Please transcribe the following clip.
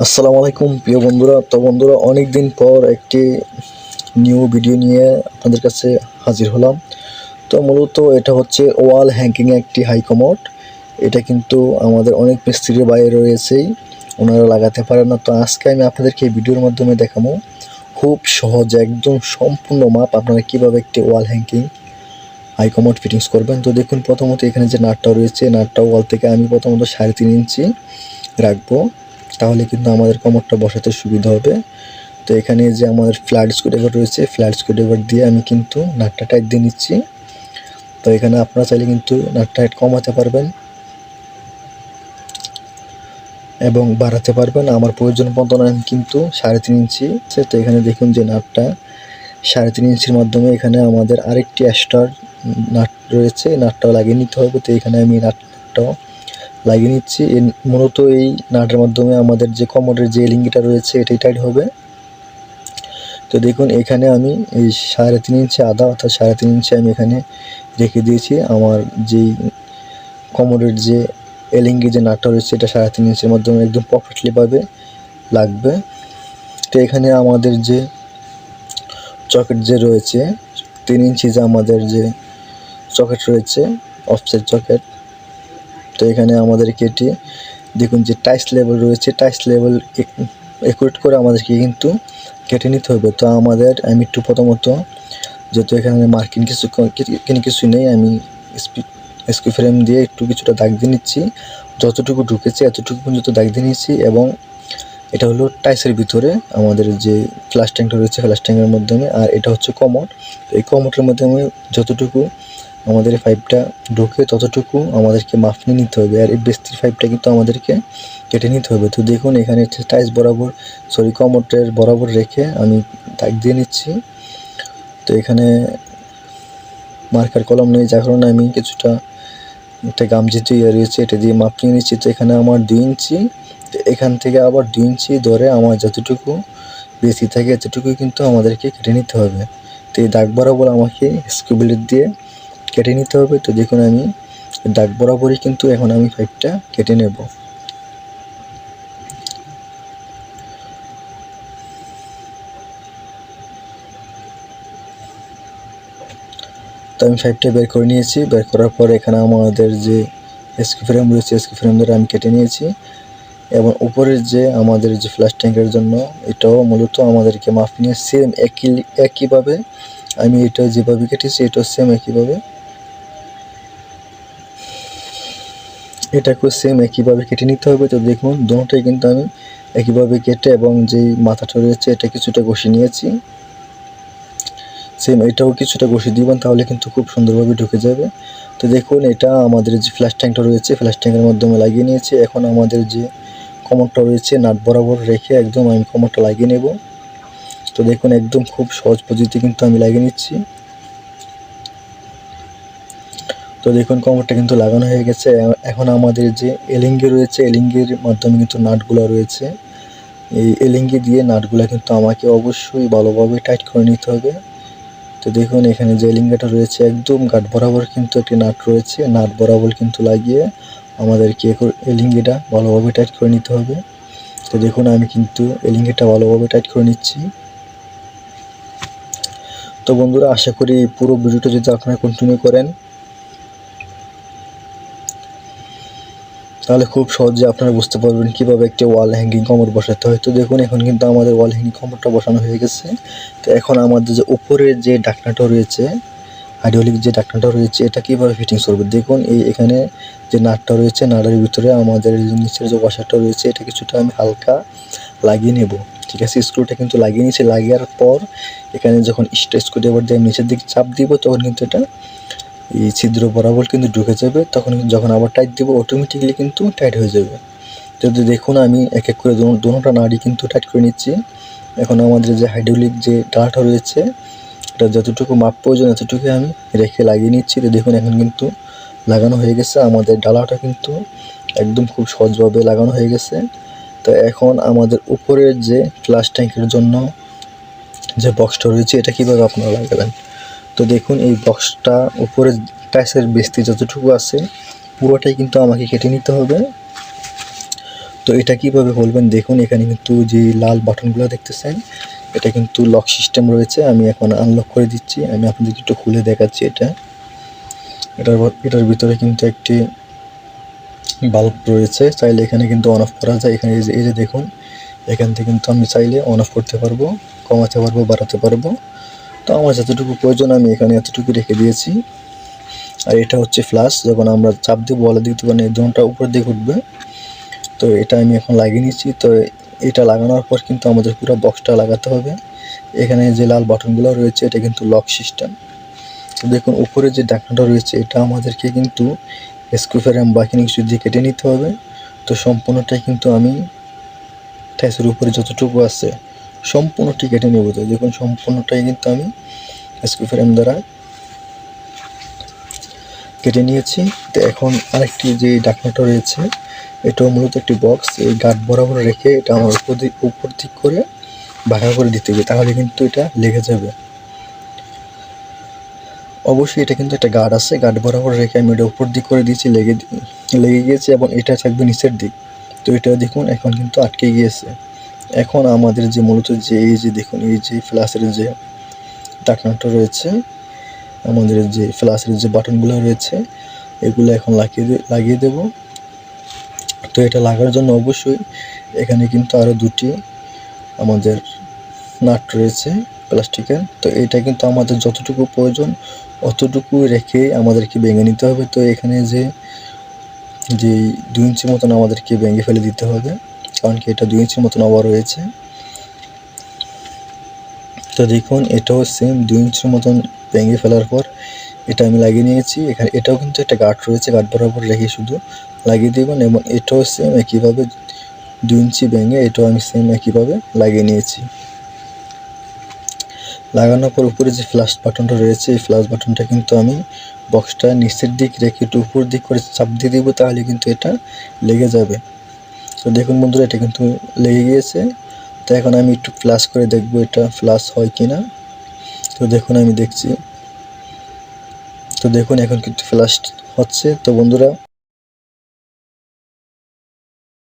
আসসালামু আলাইকুম, প্রিয় বন্ধুরা। তো বন্ধুরা অনেক দিন পর একটি নিউ ভিডিও নিয়ে আপনাদের কাছে হাজির হলাম। তো মূলত এটা হচ্ছে ওয়াল হ্যাঙ্কিং একটি হাই কমোড। এটা কিন্তু আমাদের অনেক মিস্ত্রির বাইরে রয়েছেই, ওনারা লাগাতে পারেন না। তো আজকে আমি আপনাদেরকে এই ভিডিওর মাধ্যমে দেখাবো খুব সহজে, একদম সম্পূর্ণ মাপ আপনারা কীভাবে একটি wall hanging high commode fittings করবেন। তো দেখুন, প্রথমত এখানে যে নাটটা রয়েছে, নাটটা ওয়াল থেকে আমি প্রথমত সাড়ে তিন ইঞ্চি রাখব। তাহলে কিন্তু আমাদের কমরটা বসাতে সুবিধা হবে। তো এখানে যে আমাদের ফ্ল্যাট স্ক্রুড্রাইভার রয়েছে ফ্ল্যাট স্ক্রুড্রাইভার দিয়ে আমি কিন্তু নাটটা টাইট দিয়ে নিচ্ছি। তো এখানে আপনারা চাইলে কিন্তু নাটটা টাইট কমাতে পারবেন এবং বাড়াতে পারবেন। আমার প্রয়োজন মতন আমি কিন্তু সাড়ে তিন ইঞ্চি। তো এখানে দেখুন যে নাটটা সাড়ে তিন ইঞ্চির মাধ্যমে এখানে আমাদের আরেকটি অ্যাস্টার নাট রয়েছে নাটটাও লাগিয়ে নিতে হবে। তো এখানে আমি নাটটাও লাগিয়ে নিচ্ছি। মূলত এই নাটের মাধ্যমে আমাদের যে কমোডের যে লিঙ্গিটা রয়েছে এটাই টাইট হবে। তো দেখুন, এখানে আমি এই সাড়ে তিন ইঞ্চি আদা অর্থাৎ সাড়ে তিন ইঞ্চি আমি এখানে রেখে দিয়েছি। আমার যেই কমোডের যে এলিঙ্গি যে নাটটা রয়েছে, এটা সাড়ে তিন ইঞ্চির মাধ্যমে একদম পারফেক্টলিভাবে লাগবে। তো এখানে আমাদের যে চকেট যে রয়েছে, তিন ইঞ্চি যে আমাদের যে চকেট রয়েছে অফসেট চকেট তো এখানে আমাদেরকে এটি দেখুন যে টাইস লেভেল রয়েছে টাইস লেভেল একুরেট করে আমাদেরকে কিন্তু কেটে নিতে হবে। তো আমাদের, আমি একটু প্রথমত, যেহেতু এখানে মার্কিন কিছু কিনে কিছুই নেই, আমি স্ক্রু ফ্রেম দিয়ে একটু কিছুটা দাগ দিয়ে নিচ্ছি। যতটুকু ঢুকেছে, এতটুকু পর্যন্ত দাগ দিয়ে নিচ্ছি এবং এটা হলো টাইসের ভিতরে আমাদের যে ফ্লাশ ট্যাঙ্কটা রয়েছে ফ্লাশ ট্যাঙ্কের মাধ্যমে, আর এটা হচ্ছে কমোড। তো এই কমোডের মাধ্যমে যতটুকু আমাদের পাইপটা ঢোকে, ততটুকু আমাদেরকে মাপ নিয়ে নিতে হবে। আর এই বেস্তির পাইপটা কিন্তু আমাদেরকে কেটে নিতে হবে। তো দেখুন, এখানে টাইস বরাবর, সরি, কমোডের বরাবর রেখে আমি দাগ দিয়ে নিচ্ছি। তো এখানে মার্কার কলম নেই, যার কারণে আমি কিছুটা একটা গামছি তৈরি রয়েছে এটা দিয়ে মাপ নিয়ে নিচ্ছি। তো এখানে আমার দুই ইঞ্চি এখান থেকে আবার দুই ইঞ্চি ধরে আমার যতটুকু বেশি থাকে এতটুকুই কিন্তু আমাদেরকে কেটে নিতে হবে। তো এই দাগ বরাবর আমাকে স্কুবিলেট দিয়ে কেটে নিতে হবে। তো দেখুন আমি, দাগ বরাবরই কিন্তু এখন আমি পাইপটা কেটে নেব। তো আমি পাইপটা বের করে নিয়েছি। বের করার পর এখানে আমাদের যে এসকি ফ্রেম রয়েছে এসকি ফ্রেম ধরে আমি কেটে নিয়েছি। এবং উপরের যে আমাদের যে ফ্ল্যাশ ট্যাঙ্কের জন্য, এটাও মূলত আমাদেরকে মাপ নিয়ে সেম একই একইভাবে আমি এটা যেভাবে কেটেছি, এটাও সেম একইভাবে। এটাকেও সেম একইভাবে কেটে নিতে হবে। তো দেখুন দুটোটাই কিন্তু আমি একইভাবে কেটে এবং যেই মাথাটা রয়েছে, এটা কিছুটা ঘষে নিয়েছি। সেম এটাও কিছুটা ঘষে দিবেন, তাহলে কিন্তু খুব সুন্দরভাবে ঢুকে যাবে। তো দেখুন, এটা আমাদের যে ফ্ল্যাশ ট্যাঙ্কটা রয়েছে ফ্ল্যাশ ট্যাঙ্কের মাধ্যমে লাগিয়ে নিয়েছি। এখন আমাদের যে কমরটা রয়েছে, নাট বরাবর রেখে একদম আমি কমরটা লাগিয়ে নেব। তো দেখুন, একদম খুব সহজ পদ্ধতি কিন্তু আমি লাগিয়ে নিচ্ছি। তো দেখুন, কমরটা কিন্তু লাগানো হয়ে গেছে। এখন আমাদের যে এলিঙ্গি রয়েছে, এলিঙ্গির মাধ্যমে কিন্তু নাটগুলো রয়েছে। এই এলিঙ্গি দিয়ে নাটগুলো কিন্তু আমাকে অবশ্যই ভালোভাবে টাইট করে নিতে হবে। তো দেখুন, এখানে যে এলিঙ্গাটা রয়েছে একদম গাঁট বরাবর কিন্তু একটি নাট রয়েছে। নাট বরাবর কিন্তু লাগিয়ে আমাদেরকে এলিঙ্গিটা ভালোভাবে টাইট করে নিতে হবে। তো দেখুন, আমি কিন্তু এলিঙ্গিটা ভালোভাবে টাইট করে নিচ্ছি। তো বন্ধুরা, আশা করি পুরো ভিডিওটা যদি আপনারা কন্টিনিউ করেন তাহলে খুব সহজে আপনারা বুঝতে পারবেন কীভাবে একটি ওয়াল হ্যাঙ্গিং কমর বসাতে হয়। তো দেখুন, এখন কিন্তু আমাদের ওয়াল হ্যাঙ্গিং কমরটা বসানো হয়ে গেছে। তো এখন আমাদের যে উপরের যে ডাকনাটা রয়েছে হাইড্রোলিক যে ডাকনাটা রয়েছে, এটা কীভাবে ফিটিংস করবে? দেখুন, এই এখানে যে নাটটা রয়েছে, নাটের ভিতরে আমাদের নিচের যে ওয়াশারটা রয়েছে, এটা কিছুটা আমি হালকা লাগিয়ে নেব। ঠিক আছে স্ক্রুটা কিন্তু লাগিয়ে নিয়েছি। লাগার পর এখানে যখন স্টে স্ক্রুড্রাইভার দিয়ে আমি নিচের দিকে চাপ দিব, তখন কিন্তু এটা এই ছিদ্র বরাবর কিন্তু ঢুকে যাবে, তখন যখন আবার টাইট দিব অটোমেটিকলি কিন্তু টাইট হয়ে যাবে। যদি দেখুন আমি এক এক করে দোনোটা নাড়ি কিন্তু টাইট করে নিচ্ছি। এখন আমাদের যে হাইড্রোলিক যে ডালাটা রয়েছে, এটা যতটুকু মাপ প্রয়োজন এতটুকু আমি রেখে লাগিয়ে নিচ্ছি। তো দেখুন এখন কিন্তু লাগানো হয়ে গেছে। আমাদের ডালাটা কিন্তু একদম খুব সহজভাবে লাগানো হয়ে গেছে। তো এখন আমাদের উপরের যে ফ্লাশ ট্যাঙ্কের জন্য যে বক্সটা রয়েছে, এটা কীভাবে আপনারা লাগাবেন? তো দেখুন, এই বক্সটা উপরে টাইসের বেস্তি যতটুকু আছে, পুরোটাই কিন্তু আমাকে কেটে নিতে হবে। তো এটা কীভাবে খুলবেন দেখুন, এখানে কিন্তু যে লাল বাটনগুলো দেখতেছেন এটা কিন্তু লক সিস্টেম রয়েছে, আমি এখন আনলক করে দিচ্ছি। আমি আপনাদের একটু খুলে দেখাচ্ছি এটা। এটার এটার ভিতরে কিন্তু একটি বাল্ব রয়েছে, চাইলে এখানে কিন্তু অন অফ করা যায়। এখানে এই যে দেখুন, এখান থেকে কিন্তু আমি চাইলে অন অফ করতে পারব, কমাতে পারব, বাড়াতে পারব। তো আমার যতটুকু প্রয়োজন আমি এখানে এতটুকু রেখে দিয়েছি। আর এটা হচ্ছে ফ্লাশ যখন আমরা চাপ দিয়ে বলে দিতে পারি এই উপরের দিকে উঠবে। তো এটা আমি এখন লাগিয়ে নিচ্ছি। তো এটা লাগানোর পর কিন্তু আমাদের পুরো বক্সটা লাগাতে হবে। এখানে যে লাল বাটনগুলো রয়েছে, এটা কিন্তু লক সিস্টেম তো দেখুন, উপরে যে ঢাকনাটা রয়েছে, এটা আমাদেরকে কিন্তু স্কুফেরাম বা কিনে কিছু দিয়ে কেটে নিতে হবে। তো সম্পূর্ণটাই কিন্তু আমি ট্যাসের উপরে যতটুকু আছে সম্পূর্ণটি কেটে নেব তো দেখুন, সম্পূর্ণটাই কিন্তু আমি স্কুফেরাম দ্বারা কেটে নিয়েছি। তো এখন আরেকটি যে ডাকনাটা রয়েছে, এটাও মূলত একটি বক্স এই গার্ড বরাবর রেখে এটা আমার উপর দিক উপর দিক করে বাঁকা করে দিতে হবে, তাহলে কিন্তু এটা লেগে যাবে। অবশ্যই এটা কিন্তু একটা গার্ড আছে। গার্ড বরাবর রেখে আমি এটা উপর দিক করে দিয়েছি, লেগে লেগে গিয়েছে এবং এটা থাকবে নিচের দিক। তো এটা দেখুন, এখন কিন্তু আটকে গিয়েছে। এখন আমাদের যে মূলত যে, এই যে দেখুন, এই যে ফ্ল্যাশের যে ডাকনাটা রয়েছে, আমাদের যে ফ্ল্যাশের যে বাটনগুলো রয়েছে, এগুলো এখন লাগিয়ে লাগিয়ে দেব। তো এটা লাগার জন্য অবশ্যই এখানে কিন্তু আরও দুটি আমাদের নাট রয়েছে প্লাস্টিকের। তো এটা কিন্তু আমাদের যতটুকু প্রয়োজন অতটুকু রেখে আমাদেরকে ভেঙে নিতে হবে। তো এখানে যে যে দুই ইঞ্চি মতন আমাদেরকে ভেঙে ফেলে দিতে হবে। কারণ কি এটা দুই ইঞ্চির মতন আবার রয়েছে তো দেখুন, এটাও সেম দুই ইঞ্চির মতন ভেঙে ফেলার পর এটা আমি লাগিয়ে নিয়েছি। এখানে এটাও কিন্তু একটা গার্ড রয়েছে গার্ড বরাবর রেখে শুধু লাগিয়ে দেবেন এবং এটাও সেম একইভাবে দুই ইঞ্চি ভেঙে এটাও আমি সেম একইভাবে লাগিয়ে নিয়েছি। লাগানোর পর উপরে যে ফ্লাশ বাটনটা রয়েছে, এই ফ্লাশ বাটনটা কিন্তু আমি বক্সটা নিচের দিক রেখে একটু উপর দিক করে চাপ দিয়ে দেবো, তাহলে কিন্তু এটা লেগে যাবে। তো দেখুন বন্ধুরা, এটা কিন্তু লেগে গিয়েছে। তো এখন আমি একটু ফ্লাশ করে দেখব এটা ফ্লাশ হয় কি না তো দেখুন, আমি দেখছি। তো দেখুন, এখন কিন্তু ফ্লাশ হচ্ছে। তো বন্ধুরা